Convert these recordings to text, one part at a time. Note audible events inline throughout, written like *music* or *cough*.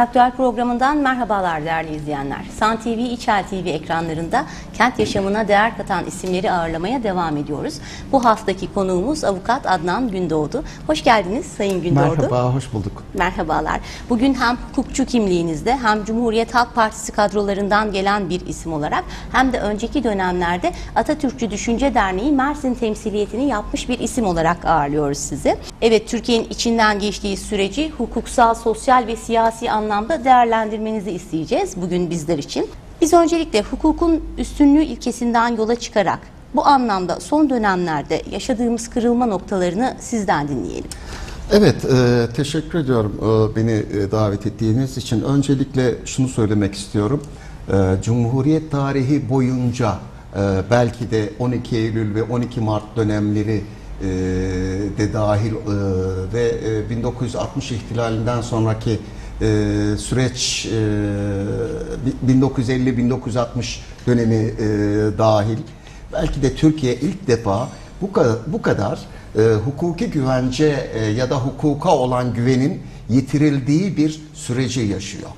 Aktüel programından merhabalar değerli izleyenler. San TV, İçel TV ekranlarında kent yaşamına değer katan isimleri ağırlamaya devam ediyoruz. Bu haftaki konuğumuz avukat Adnan Gündoğdu. Hoş geldiniz Sayın Gündoğdu. Merhaba, hoş bulduk. Merhabalar. Bugün hem hukukçu kimliğinizde hem Cumhuriyet Halk Partisi kadrolarından gelen bir isim olarak hem de önceki dönemlerde Atatürkçü Düşünce Derneği Mersin temsiliyetini yapmış bir isim olarak ağırlıyoruz sizi. Evet Türkiye'nin içinden geçtiği süreci hukuksal, sosyal ve siyasi anlamda değerlendirmenizi isteyeceğiz bugün bizler için. Biz öncelikle hukukun üstünlüğü ilkesinden yola çıkarak bu anlamda son dönemlerde yaşadığımız kırılma noktalarını sizden dinleyelim. Evet, e, teşekkür ediyorum e, beni e, davet ettiğiniz için. Öncelikle şunu söylemek istiyorum. E, Cumhuriyet tarihi boyunca e, belki de 12 Eylül ve 12 Mart dönemleri e, de dahil e, ve e, 1960 ihtilalinden sonraki e, süreç e, 1950-1960 dönemi e, dahil belki de Türkiye ilk defa bu kadar, bu kadar e, hukuki güvence e, ya da hukuka olan güvenin yitirildiği bir süreci yaşıyor.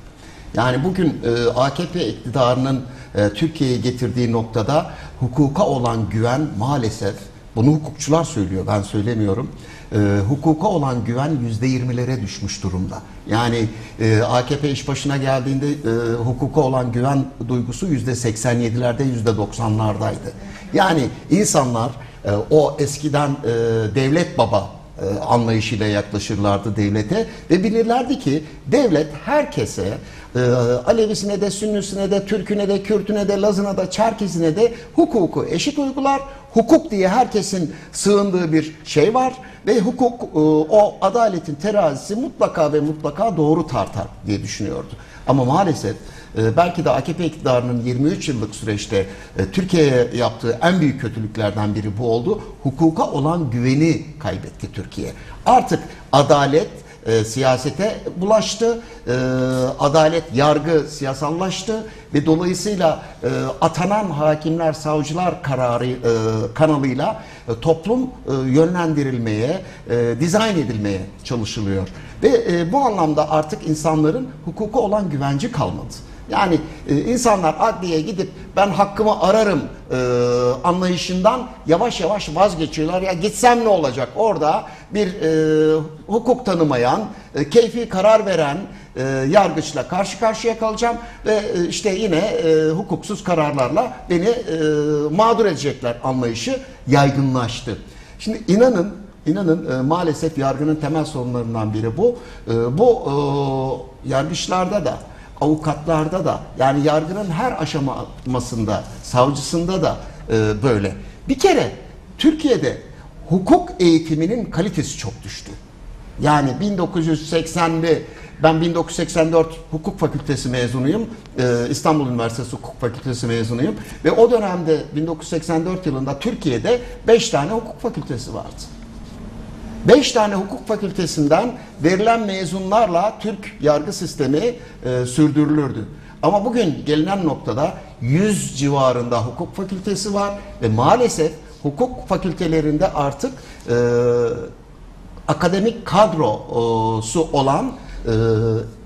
Yani bugün e, AKP iktidarının e, Türkiye'ye getirdiği noktada hukuka olan güven maalesef bunu hukukçular söylüyor ben söylemiyorum. E, hukuka olan güven yüzde yirmilere düşmüş durumda. Yani e, AKP iş başına geldiğinde e, hukuka olan güven duygusu yüzde 87'lerde yüzde 90'lardaydı. Yani insanlar e, o eskiden e, devlet baba e, anlayışıyla yaklaşırlardı devlete ve bilirlerdi ki devlet herkese e, Alevisine de, Sünnüsüne de, Türküne de, Kürtüne de, Lazına da, Çerkezine de hukuku eşit uygular. Hukuk diye herkesin sığındığı bir şey var ve hukuk e, o adaletin terazisi mutlaka ve mutlaka doğru tartar diye düşünüyordu. Ama maalesef e, belki de AKP iktidarının 23 yıllık süreçte e, Türkiye'ye yaptığı en büyük kötülüklerden biri bu oldu. Hukuka olan güveni kaybetti Türkiye. Artık adalet e, siyasete bulaştı. E, adalet, yargı siyasallaştı ve dolayısıyla e, atanan hakimler, savcılar kararı e, kanalıyla e, toplum e, yönlendirilmeye, e, dizayn edilmeye çalışılıyor. Ve e, bu anlamda artık insanların hukuka olan güvenci kalmadı. Yani e, insanlar adliyeye gidip ben hakkımı ararım e, anlayışından yavaş yavaş vazgeçiyorlar. Ya gitsem ne olacak? Orada bir e, hukuk tanımayan, e, keyfi karar veren e, yargıçla karşı karşıya kalacağım ve e, işte yine e, hukuksuz kararlarla beni e, mağdur edecekler anlayışı yaygınlaştı. Şimdi inanın İnanın e, maalesef yargının temel sorunlarından biri bu. E, bu e, yargıçlarda da, avukatlarda da, yani yargının her aşamasında, savcısında da e, böyle. Bir kere Türkiye'de hukuk eğitiminin kalitesi çok düştü. Yani 1980'li ben 1984 hukuk fakültesi mezunuyum. Ee, İstanbul Üniversitesi Hukuk Fakültesi mezunuyum. Ve o dönemde 1984 yılında Türkiye'de 5 tane hukuk fakültesi vardı. 5 tane hukuk fakültesinden verilen mezunlarla Türk yargı sistemi e, sürdürülürdü. Ama bugün gelinen noktada 100 civarında hukuk fakültesi var ve maalesef hukuk fakültelerinde artık e, akademik kadrosu olan e,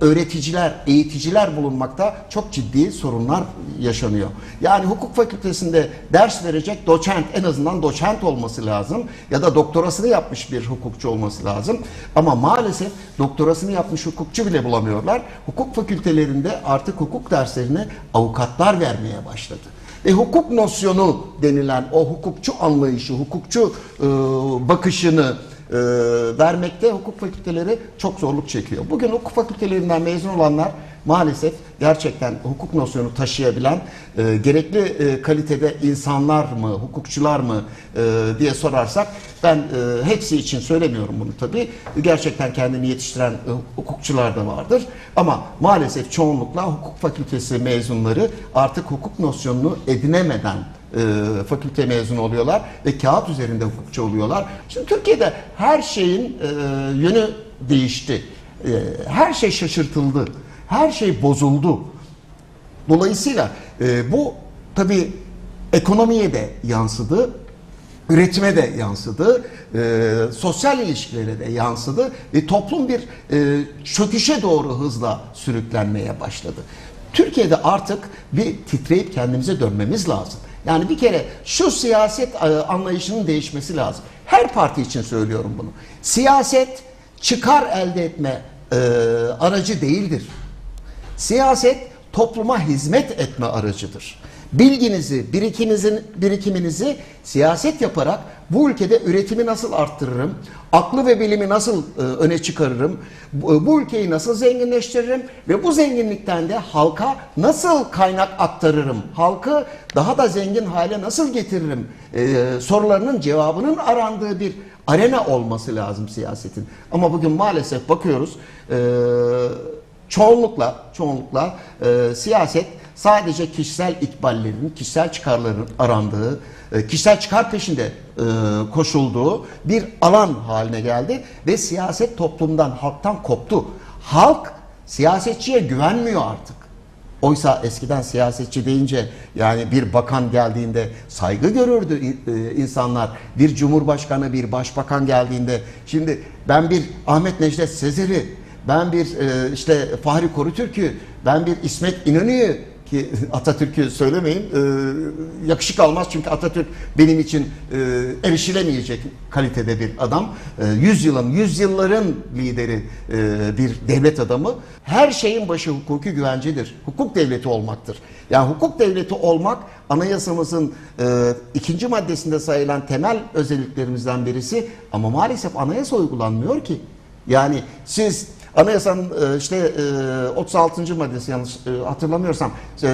öğreticiler, eğiticiler bulunmakta çok ciddi sorunlar yaşanıyor. Yani hukuk fakültesinde ders verecek doçent, en azından doçent olması lazım ya da doktorasını yapmış bir hukukçu olması lazım. Ama maalesef doktorasını yapmış hukukçu bile bulamıyorlar. Hukuk fakültelerinde artık hukuk derslerini avukatlar vermeye başladı. Ve hukuk nosyonu denilen o hukukçu anlayışı, hukukçu e, bakışını e, vermekte hukuk fakülteleri çok zorluk çekiyor. Bugün hukuk fakültelerinden mezun olanlar maalesef gerçekten hukuk nosyonu taşıyabilen e, gerekli e, kalitede insanlar mı, hukukçular mı e, diye sorarsak ben e, hepsi için söylemiyorum bunu tabii. Gerçekten kendini yetiştiren e, hukukçular da vardır. Ama maalesef çoğunlukla hukuk fakültesi mezunları artık hukuk nosyonunu edinemeden e, fakülte mezunu oluyorlar ve kağıt üzerinde hukukçu oluyorlar. Şimdi Türkiye'de her şeyin e, yönü değişti. E, her şey şaşırtıldı. Her şey bozuldu. Dolayısıyla e, bu tabii ekonomiye de yansıdı. üretime de yansıdı, e, sosyal ilişkilere de yansıdı ve toplum bir e, çöküşe doğru hızla sürüklenmeye başladı. Türkiye'de artık bir titreyip kendimize dönmemiz lazım. Yani bir kere şu siyaset e, anlayışının değişmesi lazım. Her parti için söylüyorum bunu. Siyaset çıkar elde etme e, aracı değildir. Siyaset topluma hizmet etme aracıdır. Bilginizi, birikiminizin, birikiminizi siyaset yaparak bu ülkede üretimi nasıl arttırırım, aklı ve bilimi nasıl e, öne çıkarırım, bu, bu ülkeyi nasıl zenginleştiririm ve bu zenginlikten de halka nasıl kaynak aktarırım, halkı daha da zengin hale nasıl getiririm e, sorularının cevabının arandığı bir arena olması lazım siyasetin. Ama bugün maalesef bakıyoruz e, çoğunlukla çoğunlukla e, siyaset sadece kişisel ikballerin, kişisel çıkarların arandığı, e, kişisel çıkar peşinde e, koşulduğu bir alan haline geldi ve siyaset toplumdan, halktan koptu. Halk siyasetçiye güvenmiyor artık. Oysa eskiden siyasetçi deyince yani bir bakan geldiğinde saygı görürdü e, insanlar. Bir cumhurbaşkanı, bir başbakan geldiğinde şimdi ben bir Ahmet Necdet Sezer'i, ben bir işte Fahri Korutürk'ü, ben bir İsmet İnönü'yü ki *laughs* Atatürk'ü söylemeyin e, yakışık almaz çünkü Atatürk benim için e, erişilemeyecek kalitede bir adam. E, yüzyılın, yüzyılların lideri e, bir devlet adamı. Her şeyin başı hukuki güvencedir. Hukuk devleti olmaktır. Yani hukuk devleti olmak anayasamızın e, ikinci maddesinde sayılan temel özelliklerimizden birisi ama maalesef anayasa uygulanmıyor ki. Yani siz Anayasanın e, işte e, 36. maddesi yanlış e, hatırlamıyorsam e,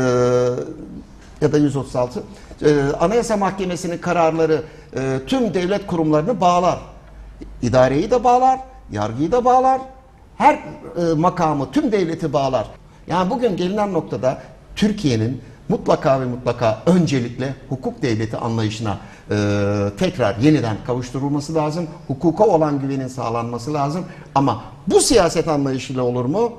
ya da 136 e, Anayasa Mahkemesi'nin kararları e, tüm devlet kurumlarını bağlar. İdareyi de bağlar, yargıyı da bağlar. Her e, makamı, tüm devleti bağlar. Yani bugün gelinen noktada Türkiye'nin mutlaka ve mutlaka öncelikle hukuk devleti anlayışına e, tekrar yeniden kavuşturulması lazım. Hukuka olan güvenin sağlanması lazım. Ama bu siyaset anlayışıyla olur mu?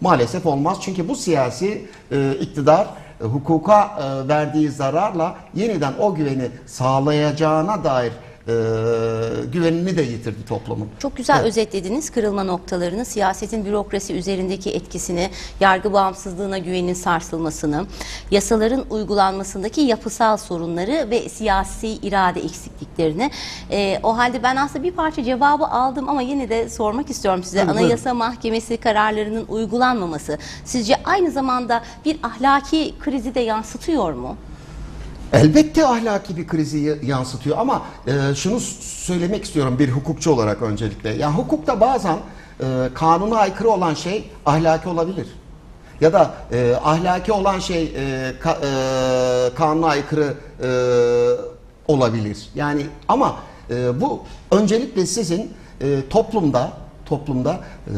Maalesef olmaz. Çünkü bu siyasi e, iktidar e, hukuka e, verdiği zararla yeniden o güveni sağlayacağına dair e, güvenini de yitirdi toplumun. Çok güzel Evet. özetlediniz kırılma noktalarını, siyasetin bürokrasi üzerindeki etkisini, yargı bağımsızlığına güvenin sarsılmasını, yasaların uygulanmasındaki yapısal sorunları ve siyasi irade eksikliklerini. Ee, o halde ben aslında bir parça cevabı aldım ama yine de sormak istiyorum size. Tabii, buyurun. Anayasa Mahkemesi kararlarının uygulanmaması sizce aynı zamanda bir ahlaki krizi de yansıtıyor mu? Elbette ahlaki bir krizi yansıtıyor ama e, şunu söylemek istiyorum bir hukukçu olarak öncelikle. Yani hukukta bazen e, kanuna aykırı olan şey ahlaki olabilir. Ya da e, ahlaki olan şey e, ka- e, kanuna aykırı e, olabilir. Yani ama e, bu öncelikle sizin e, toplumda toplumda e,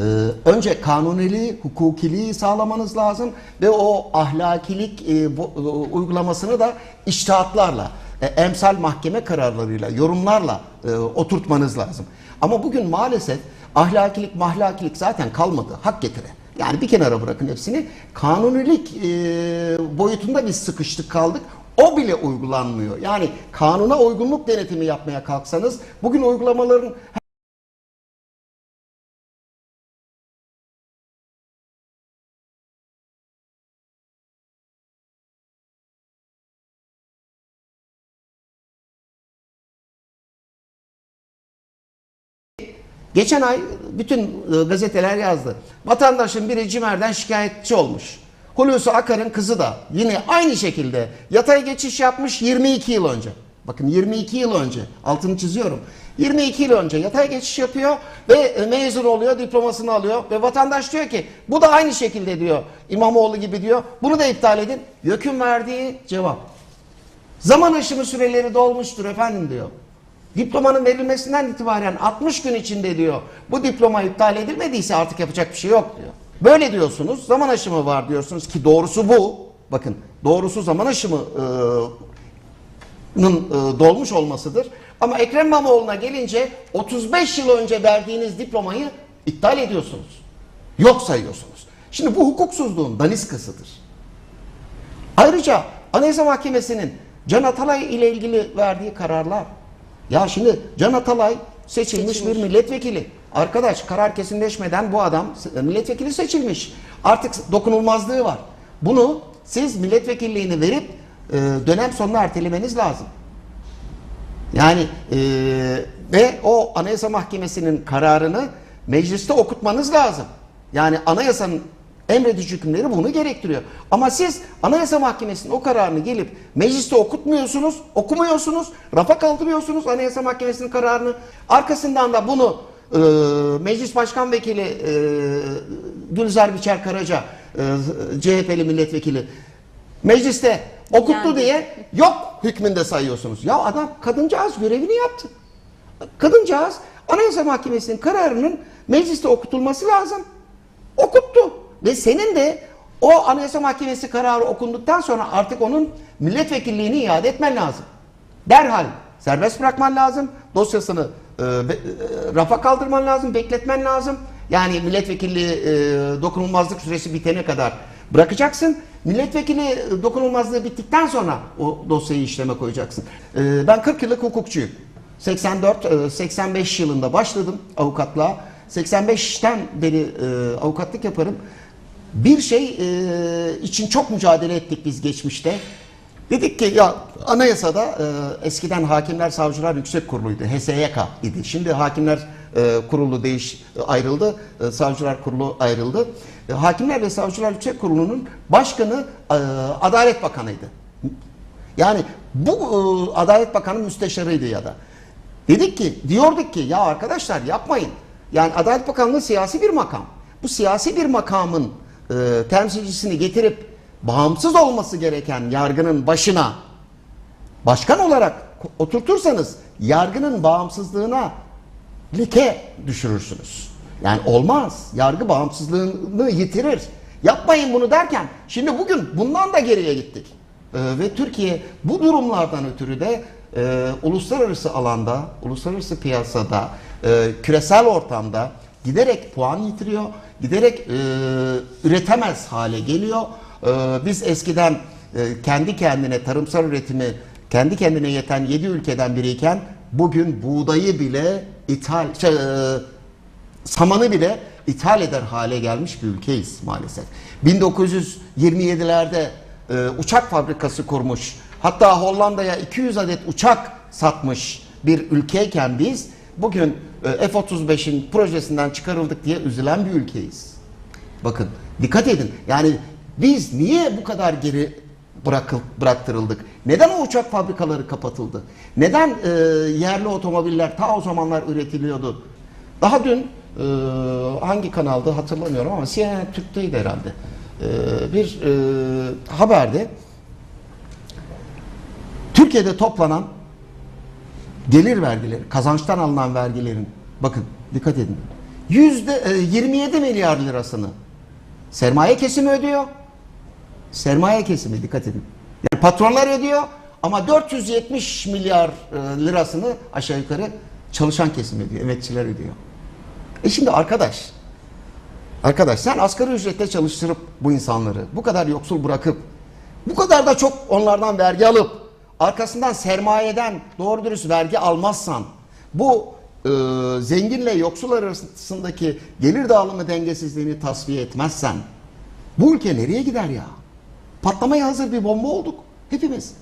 önce kanuniliği, hukukiliği sağlamanız lazım ve o ahlakilik e, bu, e, uygulamasını da iştahatlarla, e, emsal mahkeme kararlarıyla, yorumlarla e, oturtmanız lazım. Ama bugün maalesef ahlakilik, mahlakilik zaten kalmadı. Hak getire. Yani bir kenara bırakın hepsini. Kanunilik e, boyutunda biz sıkıştık kaldık. O bile uygulanmıyor. Yani kanuna uygunluk denetimi yapmaya kalksanız bugün uygulamaların Geçen ay bütün e, gazeteler yazdı. Vatandaşın biri Cimer'den şikayetçi olmuş. Hulusi Akar'ın kızı da yine aynı şekilde yatay geçiş yapmış 22 yıl önce. Bakın 22 yıl önce altını çiziyorum. 22 yıl önce yatay geçiş yapıyor ve e, mezun oluyor, diplomasını alıyor ve vatandaş diyor ki bu da aynı şekilde diyor İmamoğlu gibi diyor. Bunu da iptal edin. YÖK'ün verdiği cevap. Zaman aşımı süreleri dolmuştur efendim diyor. Diplomanın verilmesinden itibaren 60 gün içinde diyor bu diploma iptal edilmediyse artık yapacak bir şey yok diyor. Böyle diyorsunuz zaman aşımı var diyorsunuz ki doğrusu bu. Bakın doğrusu zaman aşımı e, nın e, dolmuş olmasıdır. Ama Ekrem İmamoğlu'na gelince 35 yıl önce verdiğiniz diplomayı iptal ediyorsunuz. Yok sayıyorsunuz. Şimdi bu hukuksuzluğun daniskasıdır. Ayrıca Anayasa Mahkemesi'nin Can Atalay ile ilgili verdiği kararlar Ya şimdi Can Atalay seçilmiş, Seçilmiş. bir milletvekili. Arkadaş karar kesinleşmeden bu adam milletvekili seçilmiş. Artık dokunulmazlığı var. Bunu siz milletvekilliğini verip e, dönem sonuna ertelemeniz lazım. Yani e, ve o Anayasa Mahkemesi'nin kararını mecliste okutmanız lazım. Yani anayasanın emredici hükümleri bunu gerektiriyor. Ama siz Anayasa Mahkemesi'nin o kararını gelip mecliste okutmuyorsunuz, okumuyorsunuz, rafa kaldırıyorsunuz Anayasa Mahkemesi'nin kararını. Arkasından da bunu e, Meclis Başkan Vekili e, Gülzar Biçer Karaca, e, CHP'li milletvekili mecliste okuttu Yani- diye yok hükmünde sayıyorsunuz. Ya adam kadıncağız görevini yaptı. Kadıncağız Anayasa Mahkemesi'nin kararının mecliste okutulması lazım. Okuttu. Ve senin de o Anayasa Mahkemesi kararı okunduktan sonra artık onun milletvekilliğini iade etmen lazım. Derhal serbest bırakman lazım. Dosyasını e, e, rafa kaldırman lazım, bekletmen lazım. Yani milletvekilliği e, dokunulmazlık süresi bitene kadar bırakacaksın. Milletvekili e, dokunulmazlığı bittikten sonra o dosyayı işleme koyacaksın. E, ben 40 yıllık hukukçuyum. 84 e, 85 yılında başladım avukatlığa. 85'ten beri e, avukatlık yaparım. Bir şey e, için çok mücadele ettik biz geçmişte. Dedik ki ya anayasada e, eskiden Hakimler Savcılar Yüksek Kurulu'ydu. HSYK idi. Şimdi Hakimler e, Kurulu değiş ayrıldı. E, Savcılar Kurulu ayrıldı. E, Hakimler ve Savcılar Yüksek Kurulu'nun başkanı e, Adalet Bakanı'ydı. Yani bu e, Adalet Bakanı müsteşarıydı ya da. Dedik ki, diyorduk ki ya arkadaşlar yapmayın. Yani Adalet Bakanlığı siyasi bir makam. Bu siyasi bir makamın e, temsilcisini getirip bağımsız olması gereken yargının başına başkan olarak oturtursanız yargının bağımsızlığına leke düşürürsünüz. Yani olmaz. Yargı bağımsızlığını yitirir. Yapmayın bunu derken şimdi bugün bundan da geriye gittik. Ee, ve Türkiye bu durumlardan ötürü de e, uluslararası alanda, uluslararası piyasada, e, küresel ortamda giderek puan yitiriyor, giderek e, üretemez hale geliyor. E, biz eskiden e, kendi kendine tarımsal üretimi kendi kendine yeten 7 ülkeden biriyken bugün buğdayı bile ithal şey, e, samanı bile ithal eder hale gelmiş bir ülkeyiz maalesef. 1927'lerde e, uçak fabrikası kurmuş. Hatta Hollanda'ya 200 adet uçak satmış bir ülkeyken biz bugün e, F-35'in projesinden çıkarıldık diye üzülen bir ülkeyiz. Bakın dikkat edin. Yani biz niye bu kadar geri bırakıl, bıraktırıldık? Neden o uçak fabrikaları kapatıldı? Neden e, yerli otomobiller ta o zamanlar üretiliyordu? Daha dün e, hangi kanalda hatırlamıyorum ama CNN Türk'teydi herhalde. E, bir e, haberde Türkiye'de toplanan gelir vergileri, kazançtan alınan vergilerin bakın dikkat edin. Yüzde e, 27 milyar lirasını sermaye kesimi ödüyor. Sermaye kesimi dikkat edin. Yani patronlar ödüyor ama 470 milyar e, lirasını aşağı yukarı çalışan kesim ödüyor, emekçiler ödüyor. E şimdi arkadaş, arkadaş sen asgari ücretle çalıştırıp bu insanları bu kadar yoksul bırakıp bu kadar da çok onlardan vergi alıp arkasından sermayeden doğru dürüst vergi almazsan bu e, zenginle yoksul arasındaki gelir dağılımı dengesizliğini tasfiye etmezsen bu ülke nereye gider ya? Patlamaya hazır bir bomba olduk hepimiz.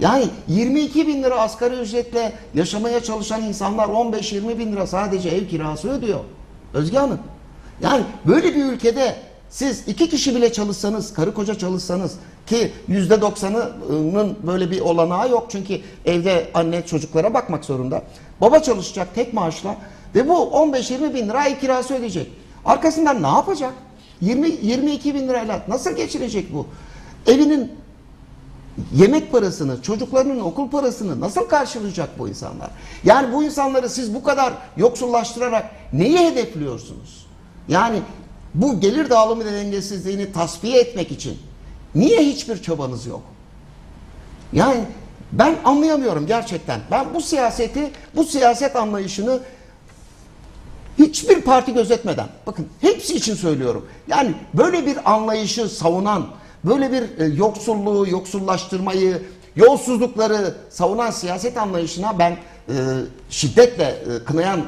Yani 22 bin lira asgari ücretle yaşamaya çalışan insanlar 15-20 bin lira sadece ev kirası ödüyor. Özge Hanım. Yani böyle bir ülkede siz iki kişi bile çalışsanız, karı koca çalışsanız ki yüzde doksanının böyle bir olanağı yok. Çünkü evde anne çocuklara bakmak zorunda. Baba çalışacak tek maaşla ve bu 15-20 bin lira ev kirası ödeyecek. Arkasından ne yapacak? 20, 22 bin lirayla nasıl geçirecek bu? Evinin yemek parasını, çocuklarının okul parasını nasıl karşılayacak bu insanlar? Yani bu insanları siz bu kadar yoksullaştırarak neyi hedefliyorsunuz? Yani bu gelir dağılımı dengesizliğini tasfiye etmek için niye hiçbir çabanız yok? Yani ben anlayamıyorum gerçekten. Ben bu siyaseti, bu siyaset anlayışını hiçbir parti gözetmeden, bakın hepsi için söylüyorum. Yani böyle bir anlayışı savunan, böyle bir e, yoksulluğu, yoksullaştırmayı, yolsuzlukları savunan siyaset anlayışına ben e, şiddetle e, kınayan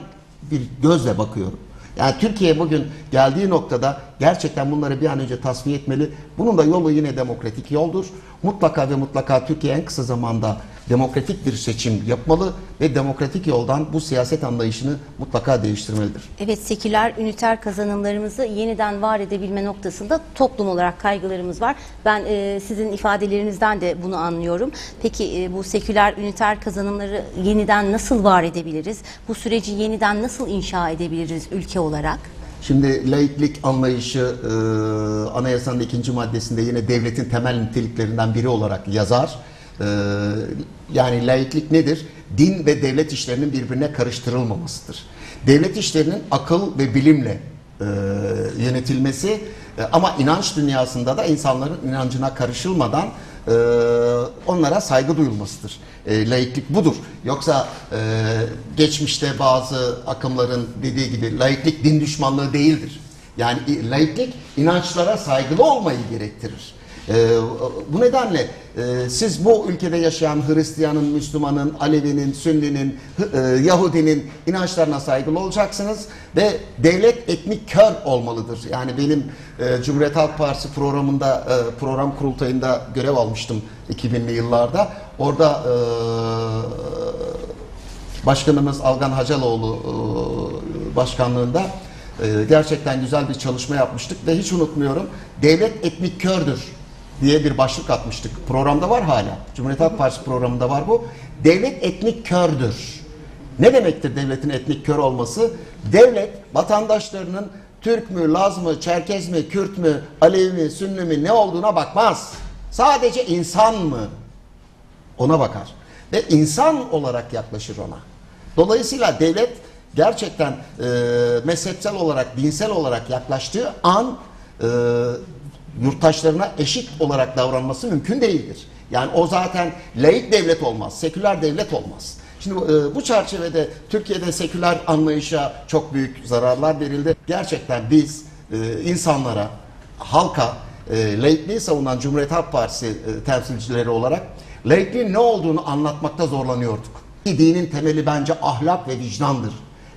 bir gözle bakıyorum. Yani Türkiye bugün geldiği noktada gerçekten bunları bir an önce tasfiye etmeli. Bunun da yolu yine demokratik yoldur. Mutlaka ve mutlaka Türkiye en kısa zamanda demokratik bir seçim yapmalı ve demokratik yoldan bu siyaset anlayışını mutlaka değiştirmelidir. Evet, seküler üniter kazanımlarımızı yeniden var edebilme noktasında toplum olarak kaygılarımız var. Ben e, sizin ifadelerinizden de bunu anlıyorum. Peki e, bu seküler üniter kazanımları yeniden nasıl var edebiliriz? Bu süreci yeniden nasıl inşa edebiliriz ülke olarak? Şimdi laiklik anlayışı e, anayasanın ikinci maddesinde yine devletin temel niteliklerinden biri olarak yazar. E, yani laiklik nedir? Din ve devlet işlerinin birbirine karıştırılmamasıdır. Devlet işlerinin akıl ve bilimle e, yönetilmesi e, ama inanç dünyasında da insanların inancına karışılmadan e, onlara saygı duyulmasıdır. E, laiklik budur. Yoksa geçmişte bazı akımların dediği gibi laiklik din düşmanlığı değildir. Yani laiklik inançlara saygılı olmayı gerektirir. E, bu nedenle e, siz bu ülkede yaşayan Hristiyanın, Müslümanın, Alevinin, Sünninin, e, Yahudinin inançlarına saygılı olacaksınız ve devlet etnik kör olmalıdır. Yani benim e, Cumhuriyet Halk Partisi programında e, program kurultayında görev almıştım 2000'li yıllarda. Orada e, Başkanımız Algan Hacaloğlu başkanlığında gerçekten güzel bir çalışma yapmıştık ve hiç unutmuyorum. Devlet etnik kördür diye bir başlık atmıştık. Programda var hala. Cumhuriyet Halk Partisi programında var bu. Devlet etnik kördür. Ne demektir devletin etnik kör olması? Devlet vatandaşlarının Türk mü, Laz mı, Çerkez mi, Kürt mü, Alevi mi, Sünni mi ne olduğuna bakmaz. Sadece insan mı? ona bakar ve insan olarak yaklaşır ona. Dolayısıyla devlet gerçekten e, mezhepsel olarak, dinsel olarak yaklaştığı an e, yurttaşlarına eşit olarak davranması mümkün değildir. Yani o zaten laik devlet olmaz, seküler devlet olmaz. Şimdi e, bu çerçevede Türkiye'de seküler anlayışa çok büyük zararlar verildi. Gerçekten biz e, insanlara, halka e, laikliği savunan Cumhuriyet Halk Partisi temsilcileri olarak laikliğin ne olduğunu anlatmakta zorlanıyorduk. Dinin temeli bence ahlak ve vicdandır.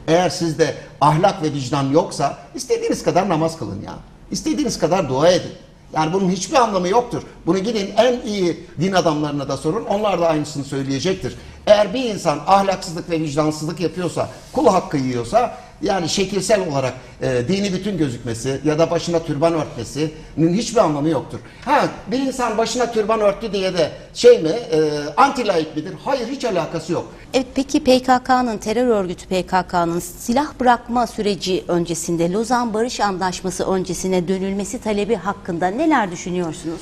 Eğer sizde ahlak ve vicdan yoksa istediğiniz kadar namaz kılın ya. İstediğiniz kadar dua edin. Yani bunun hiçbir anlamı yoktur. Bunu gidin en iyi din adamlarına da sorun. Onlar da aynısını söyleyecektir. Eğer bir insan ahlaksızlık ve vicdansızlık yapıyorsa, kul hakkı yiyorsa yani şekilsel olarak e, dini bütün gözükmesi ya da başına türban örtmesinin hiçbir anlamı yoktur. Ha bir insan başına türban örttü diye de şey mi e, anti laik midir? Hayır hiç alakası yok. Evet peki PKK'nın terör örgütü PKK'nın silah bırakma süreci öncesinde Lozan Barış Antlaşması öncesine dönülmesi talebi hakkında neler düşünüyorsunuz?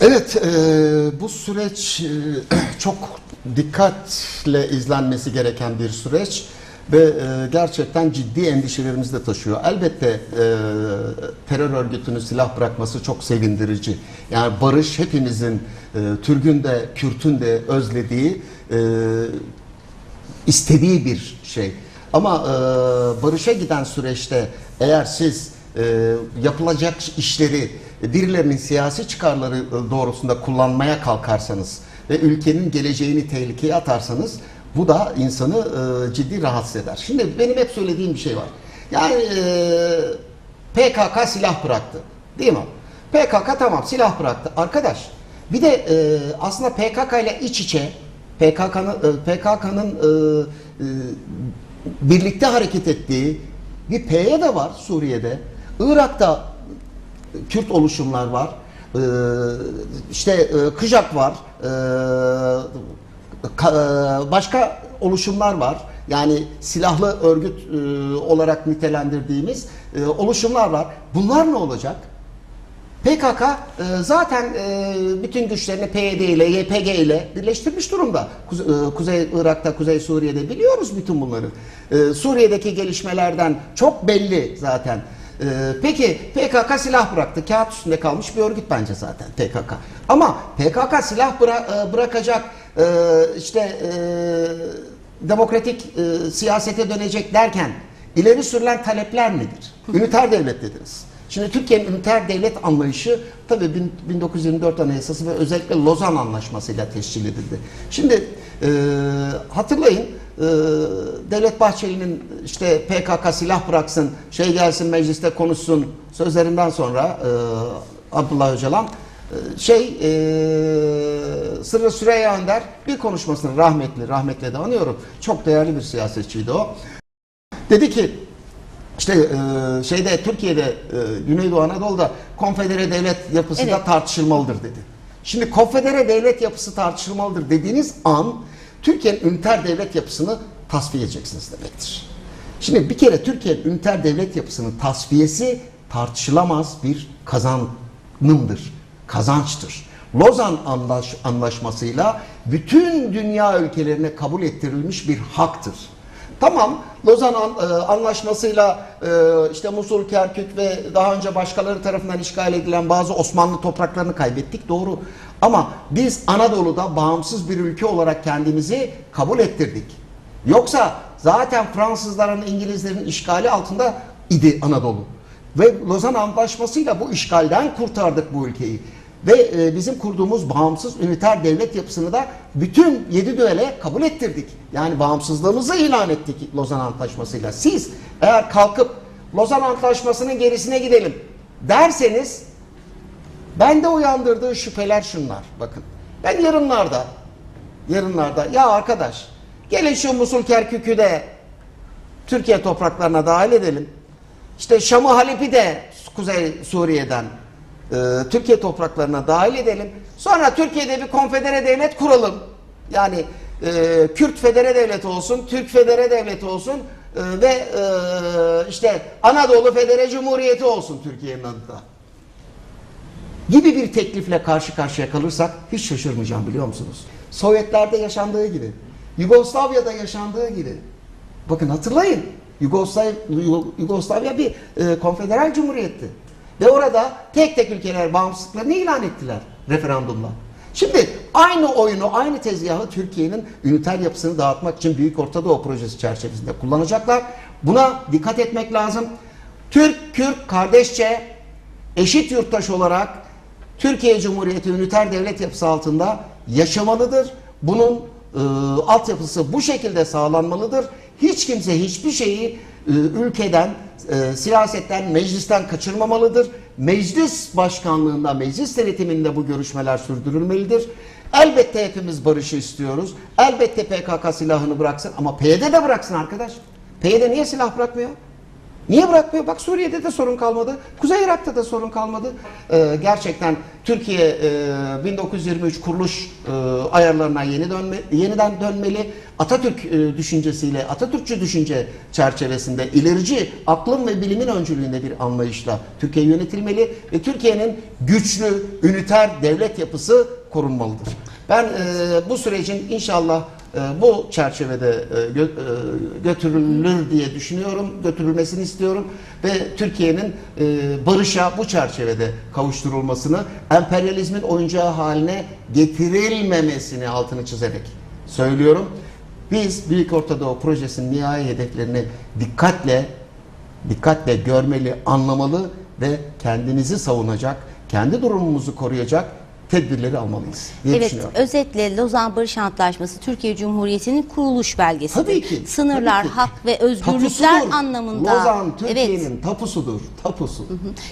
Evet, e, bu süreç e, *clears throat* çok dikkatle izlenmesi gereken bir süreç ve e, gerçekten ciddi endişelerimizi de taşıyor. Elbette e, terör örgütünün silah bırakması çok sevindirici. Yani barış hepimizin e, Türk'ün de Kürt'ün de özlediği, e, istediği bir şey. Ama e, barışa giden süreçte eğer siz e, yapılacak işleri birilerinin siyasi çıkarları e, doğrusunda kullanmaya kalkarsanız ve ülkenin geleceğini tehlikeye atarsanız bu da insanı e, ciddi rahatsız eder. Şimdi benim hep söylediğim bir şey var. Yani e, PKK silah bıraktı. Değil mi? PKK tamam silah bıraktı. Arkadaş bir de e, aslında PKK ile iç içe PKK'nın e, PKK'nın e, e, birlikte hareket ettiği bir PYD var Suriye'de. Irak'ta Kürt oluşumlar var. Ee, işte e, Kıjak var. E, başka oluşumlar var. Yani silahlı örgüt e, olarak nitelendirdiğimiz e, oluşumlar var. Bunlar ne olacak? PKK e, zaten e, bütün güçlerini PYD ile, YPG ile birleştirmiş durumda. Kuze- e, Kuzey Irak'ta, Kuzey Suriye'de biliyoruz bütün bunları. E, Suriye'deki gelişmelerden çok belli zaten. E, Peki PKK silah bıraktı. Kağıt üstünde kalmış bir örgüt bence zaten PKK. Ama PKK silah bıra- e, bırakacak e, işte e, demokratik e, siyasete dönecek derken ileri sürülen talepler nedir? Üniter devlet dediniz. Şimdi Türkiye'nin üniter devlet anlayışı tabii bin- 1924 Anayasası ve özellikle Lozan Anlaşması ile tescil edildi. Şimdi e, hatırlayın Devlet Bahçeli'nin işte PKK silah bıraksın, şey gelsin mecliste konuşsun sözlerinden sonra e, Abdullah Öcalan e, şey e, Sırrı Süreyya Önder bir konuşmasını rahmetli, rahmetle de anıyorum. Çok değerli bir siyasetçiydi o. Dedi ki işte e, şeyde Türkiye'de e, Güneydoğu Anadolu'da konfedere devlet yapısı da Evet. tartışılmalıdır dedi. Şimdi konfedere devlet yapısı tartışılmalıdır dediğiniz an Türkiye'nin üniter devlet yapısını tasfiye edeceksiniz demektir. Şimdi bir kere Türkiye'nin üniter devlet yapısının tasfiyesi tartışılamaz bir kazanımdır, kazançtır. Lozan anlaş, anlaşmasıyla bütün dünya ülkelerine kabul ettirilmiş bir haktır. Tamam Lozan An- e, Anlaşması'yla e, işte Musul, Kerkük ve daha önce başkaları tarafından işgal edilen bazı Osmanlı topraklarını kaybettik doğru. Ama biz Anadolu'da bağımsız bir ülke olarak kendimizi kabul ettirdik. Yoksa zaten Fransızların, İngilizlerin işgali altında idi Anadolu. Ve Lozan Anlaşması'yla bu işgalden kurtardık bu ülkeyi. Ve e, bizim kurduğumuz bağımsız üniter devlet yapısını da bütün yedi düele kabul ettirdik. Yani bağımsızlığımızı ilan ettik Lozan Antlaşması'yla. Siz eğer kalkıp Lozan Antlaşması'nın gerisine gidelim derseniz bende uyandırdığı şüpheler şunlar. Bakın ben yarınlarda yarınlarda ya arkadaş gelin şu Musul Kerkük'ü de Türkiye topraklarına dahil edelim. İşte Şam'ı Halep'i de Kuzey Suriye'den e, Türkiye topraklarına dahil edelim. Sonra Türkiye'de bir konfedere devlet kuralım. Yani e, Kürt federe devleti olsun, Türk federe devleti olsun e, ve e, işte Anadolu Federe Cumhuriyeti olsun Türkiye'nin adında. Gibi bir teklifle karşı karşıya kalırsak hiç şaşırmayacağım biliyor musunuz? Sovyetlerde yaşandığı gibi, Yugoslavya'da yaşandığı gibi. Bakın hatırlayın. Yugoslav, Yu- Yugoslavya bir e, konfederal cumhuriyetti. Ve orada tek tek ülkeler bağımsızlıklarını ilan ettiler referandumla. Şimdi aynı oyunu, aynı tezgahı Türkiye'nin üniter yapısını dağıtmak için Büyük Orta Doğu Projesi çerçevesinde kullanacaklar. Buna dikkat etmek lazım. Türk, Kürt kardeşçe, eşit yurttaş olarak Türkiye Cumhuriyeti üniter devlet yapısı altında yaşamalıdır. Bunun e, altyapısı bu şekilde sağlanmalıdır. Hiç kimse hiçbir şeyi e, ülkeden, e, siyasetten, meclisten kaçırmamalıdır. Meclis başkanlığında, meclis denetiminde bu görüşmeler sürdürülmelidir. Elbette hepimiz barışı istiyoruz. Elbette PKK silahını bıraksın ama PYD de bıraksın arkadaş. PYD niye silah bırakmıyor? Niye bırakmıyor? Bak Suriye'de de sorun kalmadı. Kuzey Irak'ta da sorun kalmadı. Ee, gerçekten Türkiye e, 1923 kuruluş e, ayarlarına yeni dönme, yeniden dönmeli. Atatürk e, düşüncesiyle, Atatürkçü düşünce çerçevesinde ilerici aklın ve bilimin öncülüğünde bir anlayışla Türkiye yönetilmeli ve Türkiye'nin güçlü, üniter devlet yapısı korunmalıdır. Ben e, bu sürecin inşallah bu çerçevede e, e, götürülür diye düşünüyorum, götürülmesini istiyorum ve Türkiye'nin e, barışa bu çerçevede kavuşturulmasını, emperyalizmin oyuncağı haline getirilmemesini altını çizerek söylüyorum. Biz Büyük Orta Doğu Projesi'nin nihai hedeflerini dikkatle dikkatle görmeli, anlamalı ve kendinizi savunacak, kendi durumumuzu koruyacak tedbirleri almalıyız diye Evet, düşünüyorum. özetle Lozan Barış Antlaşması Türkiye Cumhuriyeti'nin kuruluş belgesidir. Tabii ki. Sınırlar, tabii ki. hak ve özgürlükler Tapusudur. anlamında. Lozan evet. Türkiye'nin tapusudur. Tapusu.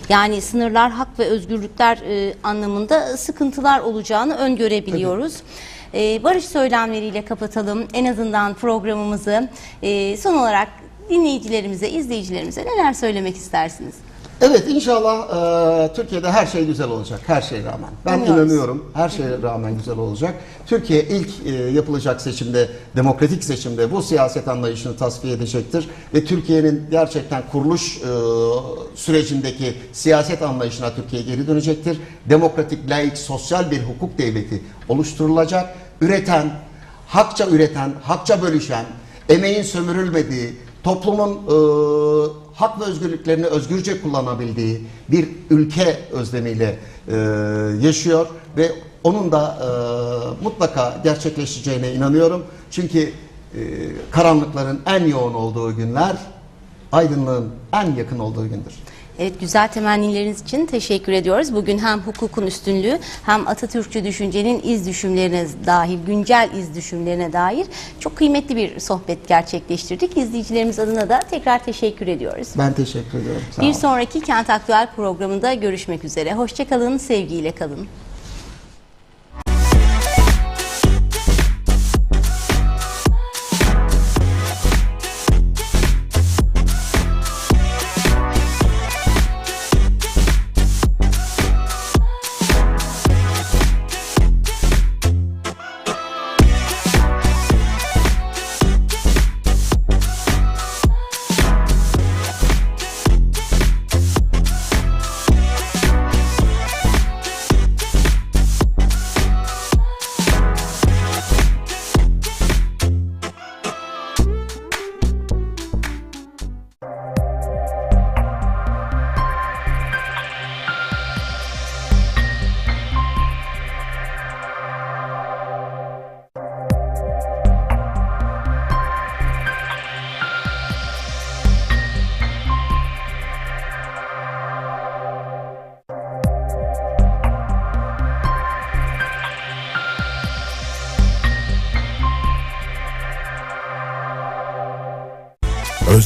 Yani sınırlar, hak ve özgürlükler e, anlamında sıkıntılar olacağını öngörebiliyoruz. E, barış söylemleriyle kapatalım en azından programımızı. E, son olarak dinleyicilerimize, izleyicilerimize neler söylemek istersiniz? Evet inşallah e, Türkiye'de her şey güzel olacak. Her şeye rağmen. Ben Umuyoruz. inanıyorum. Her şeye rağmen güzel olacak. Türkiye ilk e, yapılacak seçimde, demokratik seçimde bu siyaset anlayışını tasfiye edecektir. Ve Türkiye'nin gerçekten kuruluş e, sürecindeki siyaset anlayışına Türkiye geri dönecektir. Demokratik, laik, sosyal bir hukuk devleti oluşturulacak. Üreten, hakça üreten, hakça bölüşen, emeğin sömürülmediği, toplumun e, hak ve özgürlüklerini özgürce kullanabildiği bir ülke özlemiyle e, yaşıyor ve onun da e, mutlaka gerçekleşeceğine inanıyorum. Çünkü e, karanlıkların en yoğun olduğu günler aydınlığın en yakın olduğu gündür. Evet, güzel temennileriniz için teşekkür ediyoruz. Bugün hem hukukun üstünlüğü hem Atatürkçü düşüncenin iz düşümlerine dahil, güncel iz düşümlerine dair çok kıymetli bir sohbet gerçekleştirdik. İzleyicilerimiz adına da tekrar teşekkür ediyoruz. Ben teşekkür ediyorum. Sağ Bir olun. sonraki Kent Aktüel programında görüşmek üzere. Hoşçakalın, sevgiyle kalın.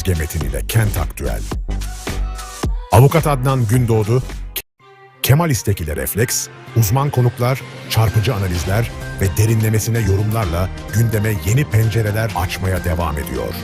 Özge Metin ile Kent Aktüel. Avukat Adnan Gündoğdu, Kemal İstek ile Refleks, uzman konuklar, çarpıcı analizler ve derinlemesine yorumlarla gündeme yeni pencereler açmaya devam ediyor.